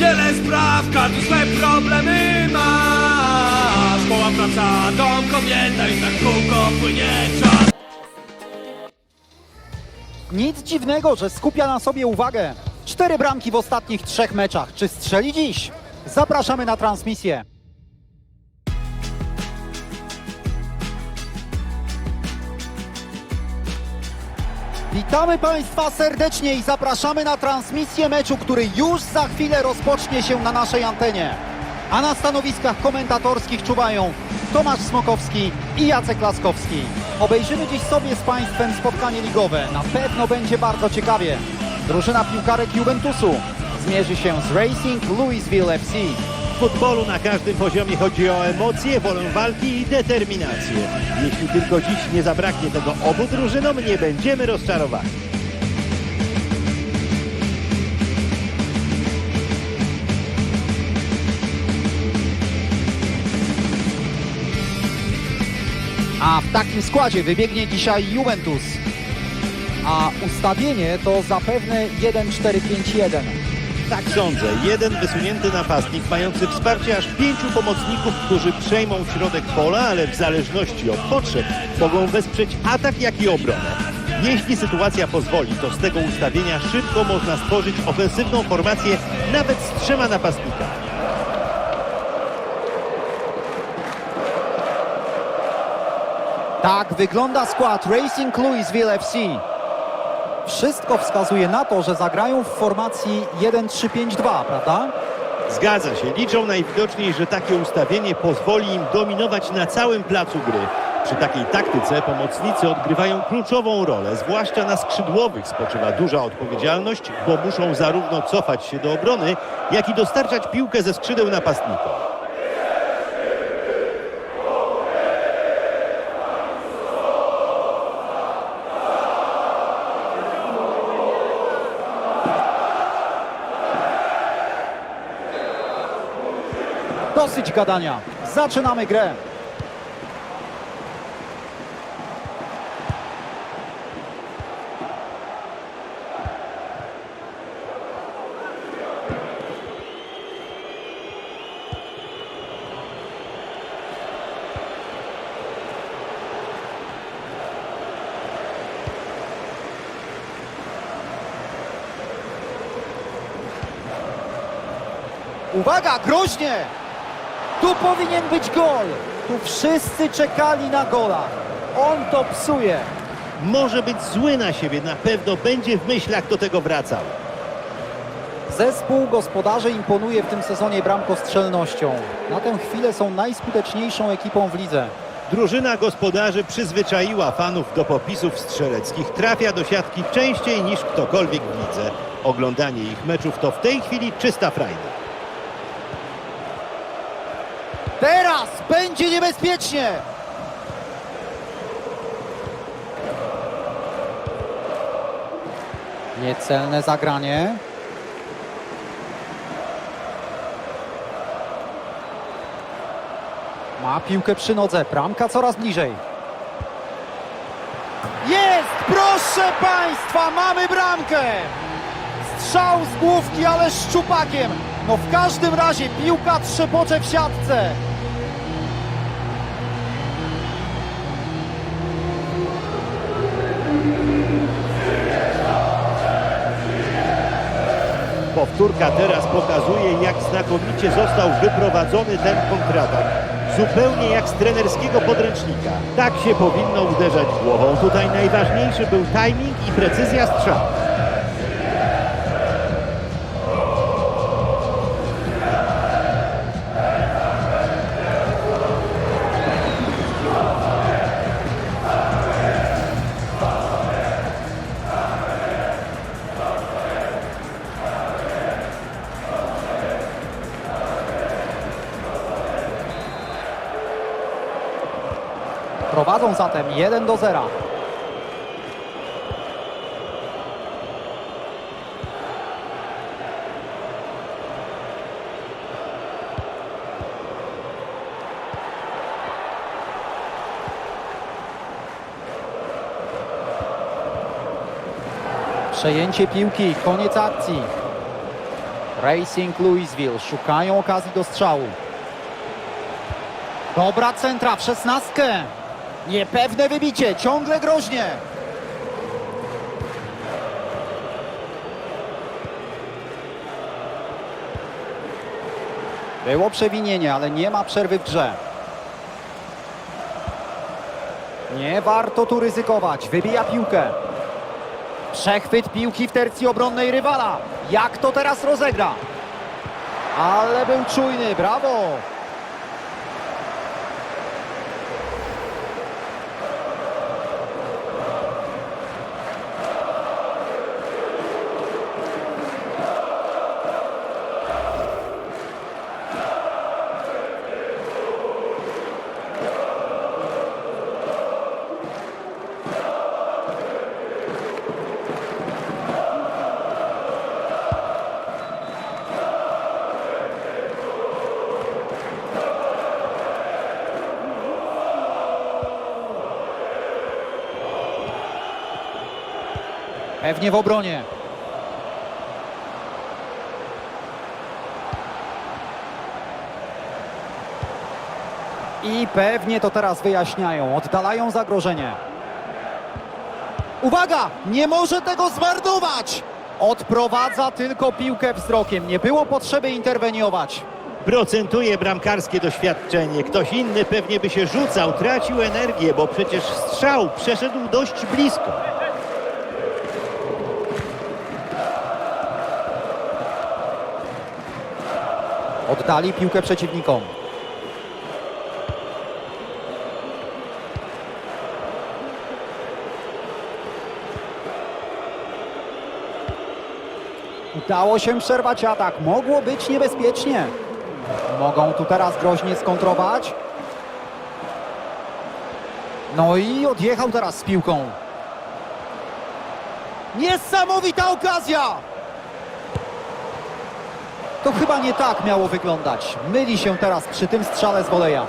Wiele spraw, każdy swe problemy ma Szkoła, praca, dom, kobieta i tak kółko płynie czas Nic dziwnego, że skupia na sobie uwagę. Cztery bramki w ostatnich trzech meczach. Czy strzeli dziś? Zapraszamy na transmisję. Witamy Państwa serdecznie i zapraszamy na transmisję meczu, który już za chwilę rozpocznie się na naszej antenie. A na stanowiskach komentatorskich czuwają Tomasz Smokowski i Jacek Laskowski. Obejrzymy dziś sobie z Państwem spotkanie ligowe. Na pewno będzie bardzo ciekawie. Drużyna piłkarek Juventusu zmierzy się z Racing Louisville FC. Futbolu na każdym poziomie chodzi o emocje, wolę walki i determinację. Jeśli tylko dziś nie zabraknie tego obu drużynom, nie będziemy rozczarowani. A w takim składzie wybiegnie dzisiaj Juventus. A ustawienie to zapewne 1-4-5-1. Tak sądzę. Jeden wysunięty napastnik mający wsparcie aż pięciu pomocników, którzy przejmą środek pola, ale w zależności od potrzeb mogą wesprzeć atak, jak i obronę. Jeśli sytuacja pozwoli, to z tego ustawienia szybko można stworzyć ofensywną formację nawet z trzema napastnikami. Tak wygląda skład Racing Louisville FC. Wszystko wskazuje na to, że zagrają w formacji 1-3-5-2, prawda? Zgadza się. Liczą najwidoczniej, że takie ustawienie pozwoli im dominować na całym placu gry. Przy takiej taktyce pomocnicy odgrywają kluczową rolę, zwłaszcza na skrzydłowych spoczywa duża odpowiedzialność, bo muszą zarówno cofać się do obrony, jak i dostarczać piłkę ze skrzydeł napastnikom. Dosyć gadania. Zaczynamy grę. Uwaga, groźnie! Tu powinien być gol. Tu wszyscy czekali na gola. On to psuje. Może być zły na siebie, na pewno będzie w myślach do tego wracał. Zespół gospodarzy imponuje w tym sezonie bramkostrzelnością. Na tę chwilę są najskuteczniejszą ekipą w lidze. Drużyna gospodarzy przyzwyczaiła fanów do popisów strzeleckich. Trafia do siatki częściej niż ktokolwiek w lidze. Oglądanie ich meczów to w tej chwili czysta frajda. Będzie niebezpiecznie. Niecelne zagranie. Ma piłkę przy nodze. Bramka coraz bliżej. Jest! Proszę Państwa, mamy bramkę! Strzał z główki, ale szczupakiem. No w każdym razie piłka trzepocze w siatce. Powtórka teraz pokazuje, jak znakomicie został wyprowadzony ten kontratak. Zupełnie jak z trenerskiego podręcznika. Tak się powinno uderzać głową. Tutaj najważniejszy był timing i precyzja strzału. Zatem 1 do 0. Przejęcie piłki, koniec akcji. Racing Louisville szukają okazji do strzału. Dobra centra w szesnastkę. Niepewne wybicie, ciągle groźnie. Było przewinienie, ale nie ma przerwy w grze. Nie warto tu ryzykować. Wybija piłkę. Przechwyt piłki w tercji obronnej rywala. Jak to teraz rozegra? Ale był czujny, brawo! Pewnie w obronie. I pewnie to teraz wyjaśniają, oddalają zagrożenie. Uwaga! Nie może tego zmarnować! Odprowadza tylko piłkę wzrokiem. Nie było potrzeby interweniować. Procentuje bramkarskie doświadczenie. Ktoś inny pewnie by się rzucał, tracił energię, bo przecież strzał przeszedł dość blisko. Oddali piłkę przeciwnikom. Udało się przerwać atak. Mogło być niebezpiecznie. Mogą tu teraz groźnie skontrować. No i odjechał teraz z piłką. Niesamowita okazja! To chyba nie tak miało wyglądać. Myli się teraz przy tym strzale z woleja.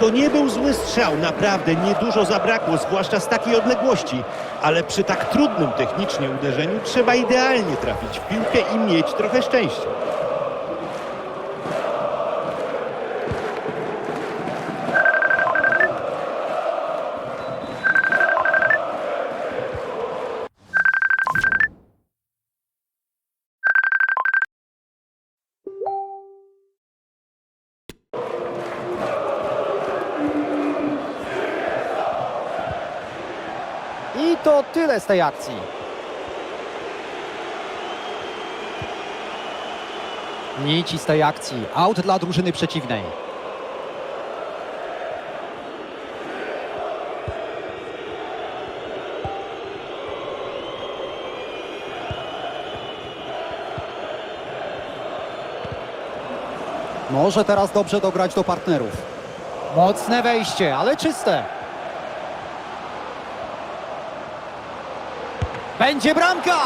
To nie był zły strzał, naprawdę niedużo zabrakło, zwłaszcza z takiej odległości. Ale przy tak trudnym technicznie uderzeniu trzeba idealnie trafić w piłkę i mieć trochę szczęścia. Z tej akcji. Nici z tej akcji. Out dla drużyny przeciwnej. Może teraz dobrze dograć do partnerów. Mocne wejście, ale czyste. Będzie bramka!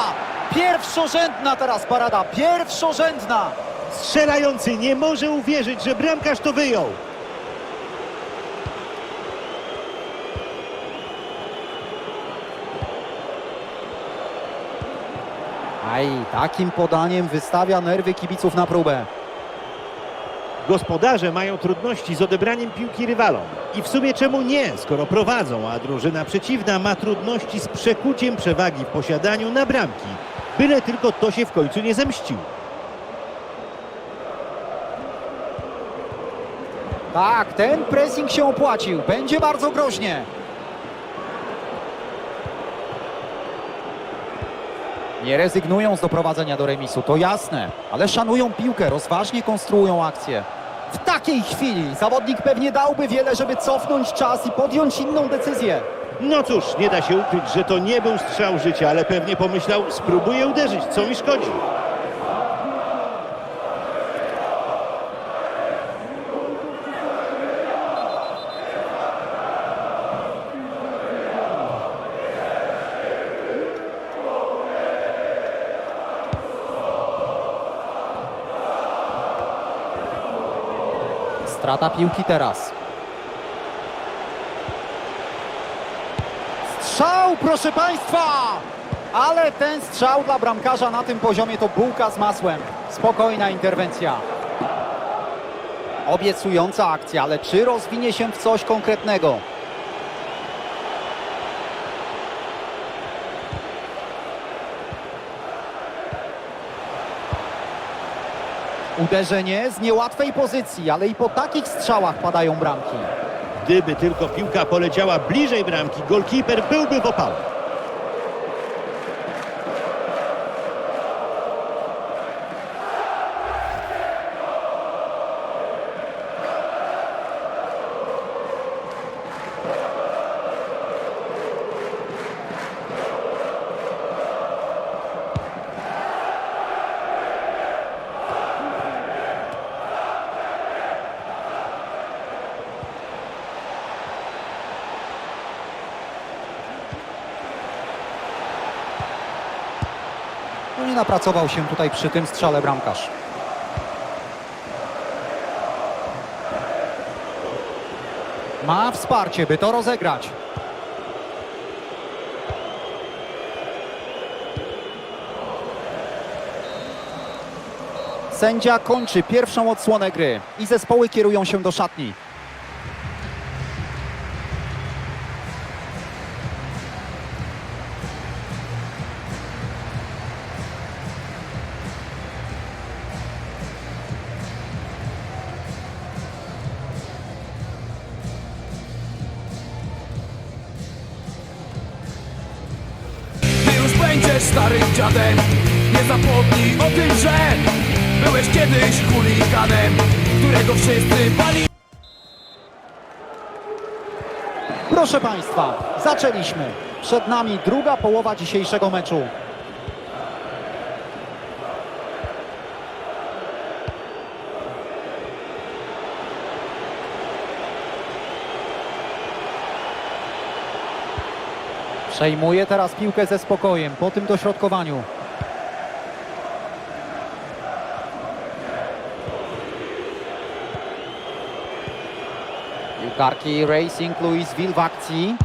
Pierwszorzędna teraz parada, pierwszorzędna! Strzelający nie może uwierzyć, że bramkarz to wyjął. Aj, takim podaniem wystawia nerwy kibiców na próbę. Gospodarze mają trudności z odebraniem piłki rywalom. I w sumie czemu nie, skoro prowadzą, a drużyna przeciwna ma trudności z przekuciem przewagi w posiadaniu na bramki. Byle tylko to się w końcu nie zemściło. Tak, ten pressing się opłacił, będzie bardzo groźnie. Nie rezygnują z doprowadzenia do remisu, to jasne, ale szanują piłkę, rozważnie konstruują akcję. W takiej chwili zawodnik pewnie dałby wiele, żeby cofnąć czas i podjąć inną decyzję. No cóż, nie da się ukryć, że to nie był strzał życia, ale pewnie pomyślał, spróbuję uderzyć, co mi szkodzi. Strata piłki teraz. Strzał, proszę Państwa! Ale ten strzał dla bramkarza na tym poziomie to bułka z masłem. Spokojna interwencja. Obiecująca akcja, ale czy rozwinie się w coś konkretnego? Uderzenie z niełatwej pozycji, ale i po takich strzałach padają bramki. Gdyby tylko piłka poleciała bliżej bramki, golkiper byłby w opale. Nie napracował się tutaj przy tym strzale bramkarz. Ma wsparcie, by to rozegrać. Sędzia kończy pierwszą odsłonę gry i zespoły kierują się do szatni. Państwa, zaczęliśmy. Przed nami druga połowa dzisiejszego meczu. Przejmuje teraz piłkę ze spokojem po tym dośrodkowaniu. Piłkarki Racing Louisville w akcji.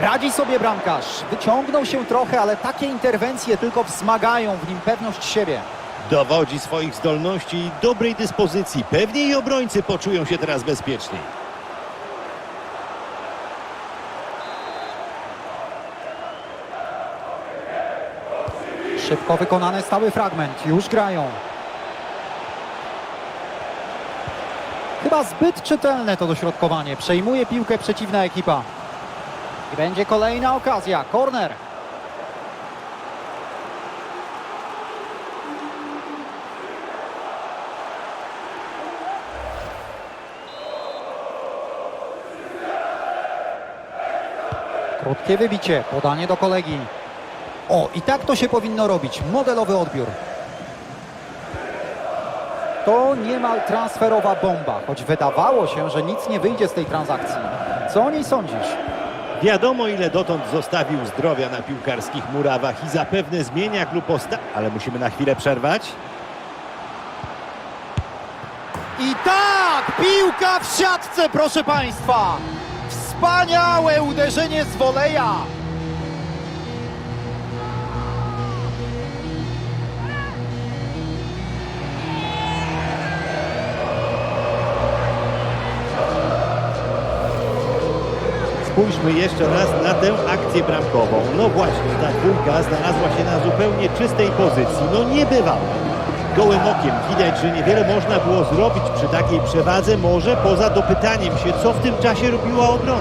Radzi sobie bramkarz. Wyciągnął się trochę, ale takie interwencje tylko wzmagają w nim pewność siebie. Dowodzi swoich zdolności i dobrej dyspozycji. Pewnie i obrońcy poczują się teraz bezpieczniej. Szybko wykonany stały fragment. Już grają. Chyba zbyt czytelne to dośrodkowanie. Przejmuje piłkę przeciwna ekipa. I będzie kolejna okazja. Korner. Krótkie wybicie. Podanie do kolegi. O, i tak to się powinno robić. Modelowy odbiór. To niemal transferowa bomba, choć wydawało się, że nic nie wyjdzie z tej transakcji. Co o niej sądzisz? Wiadomo ile dotąd zostawił zdrowia na piłkarskich murawach i zapewne zmienia klub posta... Ale musimy na chwilę przerwać. I tak! Piłka w siatce, proszę Państwa! Wspaniałe uderzenie z woleja! Spójrzmy jeszcze raz na tę akcję bramkową. No właśnie, ta dwójka znalazła się na zupełnie czystej pozycji. No nie bywało. Gołym okiem widać, że niewiele można było zrobić przy takiej przewadze, może poza dopytaniem się, co w tym czasie robiła obrona.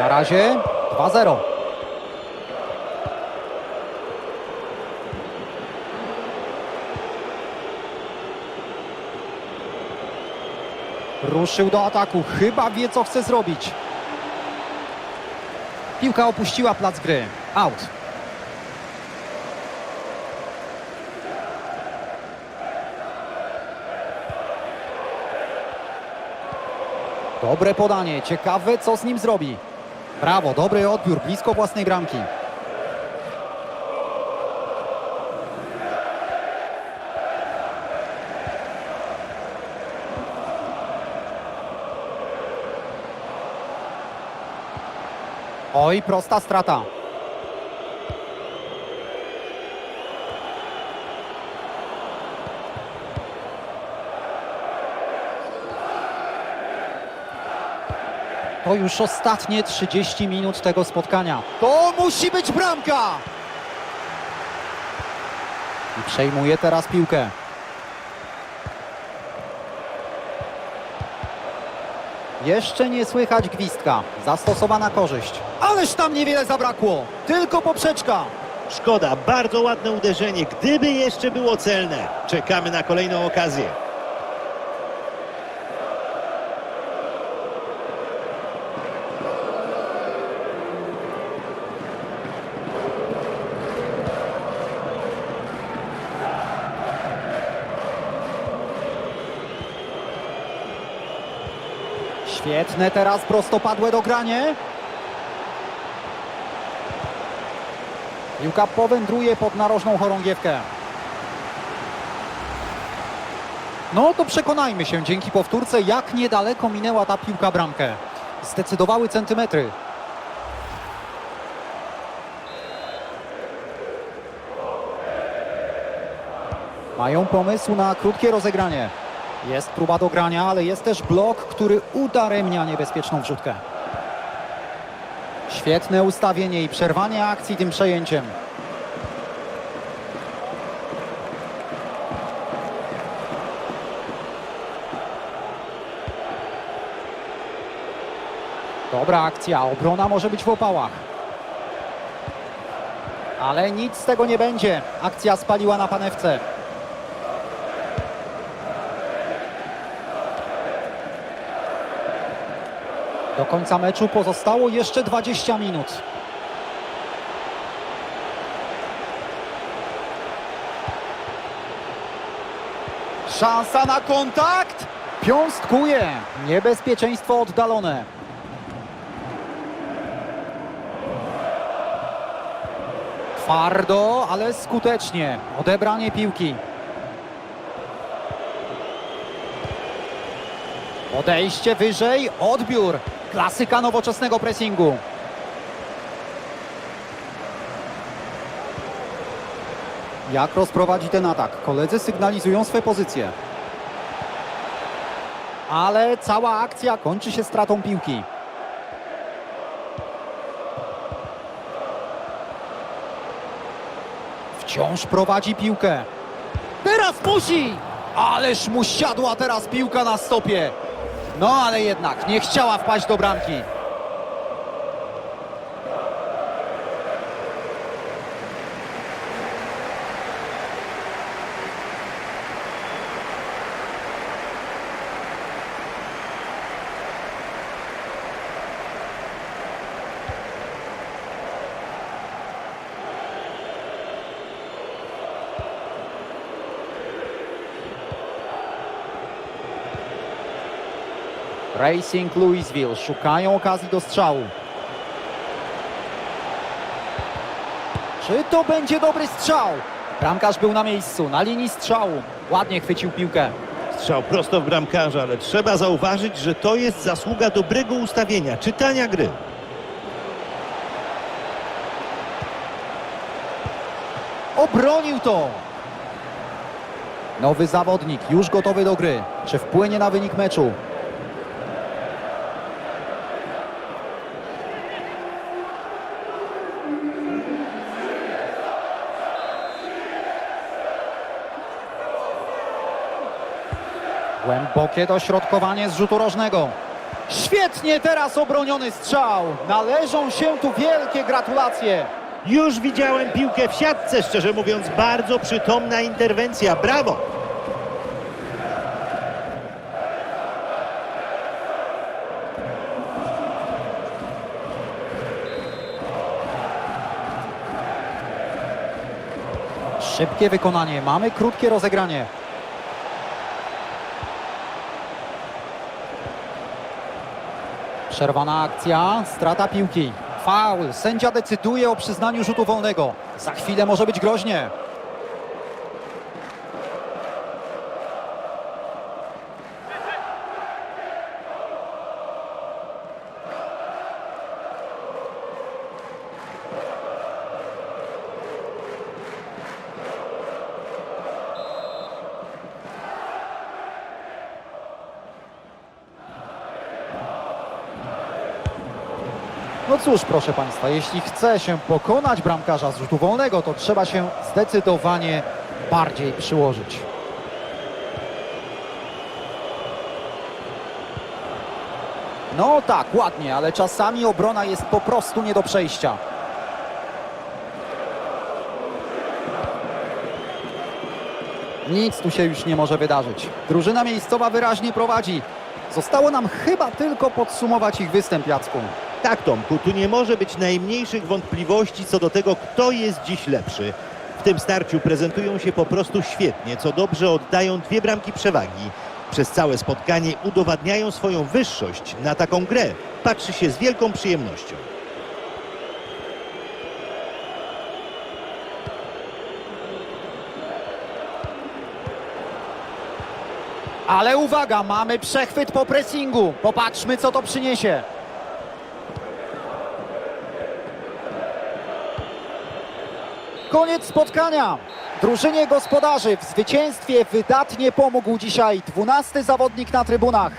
Na razie 2-0. Ruszył do ataku. Chyba wie, co chce zrobić. Piłka opuściła plac gry. Out. Dobre podanie. Ciekawe, co z nim zrobi. Brawo, dobry odbiór, blisko własnej bramki. Oj, prosta strata. To już ostatnie 30 minut tego spotkania. To musi być bramka! I przejmuje teraz piłkę. Jeszcze nie słychać gwizdka. Zastosowana korzyść. Ależ tam niewiele zabrakło. Tylko poprzeczka. Szkoda, bardzo ładne uderzenie. Gdyby jeszcze było celne. Czekamy na kolejną okazję. Świetne teraz prostopadłe dogranie. Piłka powędruje pod narożną chorągiewkę. No to przekonajmy się dzięki powtórce, jak niedaleko minęła ta piłka bramkę. Zdecydowały centymetry. Mają pomysł na krótkie rozegranie. Jest próba dogrania, ale jest też blok, który udaremnia niebezpieczną wrzutkę. Świetne ustawienie i przerwanie akcji tym przejęciem. Dobra akcja, obrona może być w opałach. Ale nic z tego nie będzie. Akcja spaliła na panewce. Do końca meczu pozostało jeszcze 20 minut. Szansa na kontakt! Piąstkuje. Niebezpieczeństwo oddalone. Twardo, ale skutecznie. Odebranie piłki. Podejście wyżej, odbiór. Klasyka nowoczesnego pressingu. Jak rozprowadzi ten atak? Koledzy sygnalizują swe pozycje. Ale cała akcja kończy się stratą piłki. Wciąż prowadzi piłkę. Teraz musi! Ależ mu siadła teraz piłka na stopie. No ale jednak nie chciała wpaść do bramki. Racing Louisville szukają okazji do strzału. Czy to będzie dobry strzał? Bramkarz był na miejscu, na linii strzału. Ładnie chwycił piłkę. Strzał prosto w bramkarza, ale trzeba zauważyć, że to jest zasługa dobrego ustawienia, czytania gry. Obronił to! Nowy zawodnik, już gotowy do gry. Czy wpłynie na wynik meczu? Głębokie dośrodkowanie z rzutu rożnego. Świetnie teraz obroniony strzał. Należą się tu wielkie gratulacje. Już widziałem piłkę w siatce, szczerze mówiąc, bardzo przytomna interwencja. Brawo! Szybkie wykonanie, mamy krótkie rozegranie. Przerwana akcja, strata piłki. Faul, sędzia decyduje o przyznaniu rzutu wolnego. Za chwilę może być groźnie. No cóż, proszę Państwa, jeśli chce się pokonać bramkarza z rzutu wolnego, to trzeba się zdecydowanie bardziej przyłożyć. No tak, ładnie, ale czasami obrona jest po prostu nie do przejścia. Nic tu się już nie może wydarzyć. Drużyna miejscowa wyraźnie prowadzi. Zostało nam chyba tylko podsumować ich występ, Jacku. Tak, Tomku, tu nie może być najmniejszych wątpliwości co do tego, kto jest dziś lepszy. W tym starciu prezentują się po prostu świetnie, co dobrze oddają dwie bramki przewagi. Przez całe spotkanie udowadniają swoją wyższość. Na taką grę patrzy się z wielką przyjemnością. Ale uwaga, mamy przechwyt po pressingu. Popatrzmy, co to przyniesie. Koniec spotkania. Drużynie gospodarzy w zwycięstwie wydatnie pomógł dzisiaj 12 zawodnik na trybunach.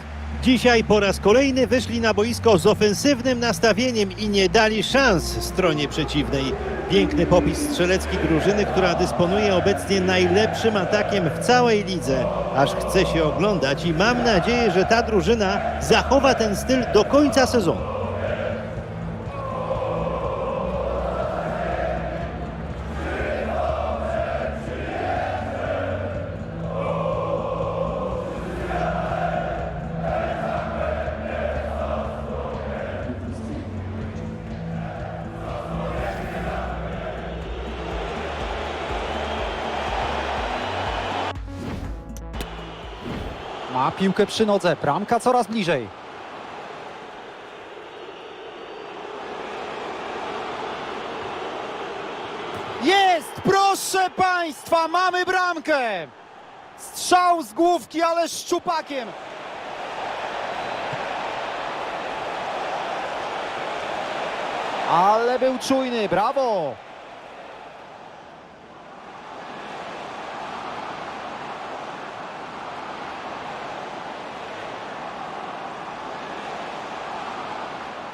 Dzisiaj po raz kolejny wyszli na boisko z ofensywnym nastawieniem i nie dali szans stronie przeciwnej. Piękny popis strzelecki drużyny, która dysponuje obecnie najlepszym atakiem w całej lidze. Aż chce się oglądać i mam nadzieję, że ta drużyna zachowa ten styl do końca sezonu. Piłkę przy nodze, bramka coraz bliżej. Jest! Proszę Państwa, mamy bramkę! Strzał z główki, ale szczupakiem. Ale był czujny, brawo!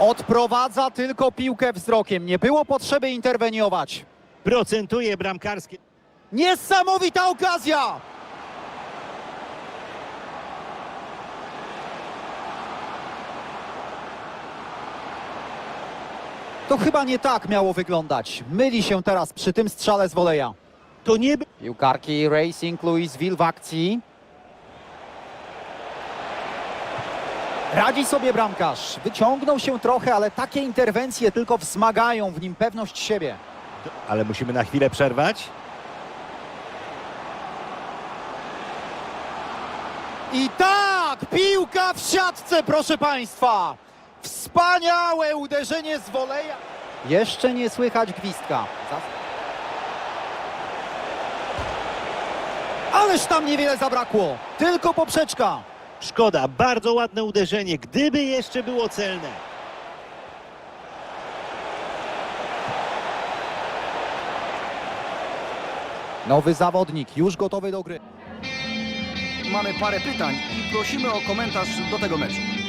Odprowadza tylko piłkę wzrokiem. Nie było potrzeby interweniować. Procentuje bramkarskie. Niesamowita okazja! To chyba nie tak miało wyglądać. Myli się teraz przy tym strzale z woleja. To nie Piłkarki Racing Louisville w akcji. Radzi sobie bramkarz. Wyciągnął się trochę, ale takie interwencje tylko wzmagają w nim pewność siebie. Ale musimy na chwilę przerwać. I tak, piłka w siatce, proszę Państwa. Wspaniałe uderzenie z woleja. Jeszcze nie słychać gwizdka. Ależ tam niewiele zabrakło. Tylko poprzeczka. Szkoda, bardzo ładne uderzenie, gdyby jeszcze było celne. Nowy zawodnik, już gotowy do gry. Mamy parę pytań i prosimy o komentarz do tego meczu.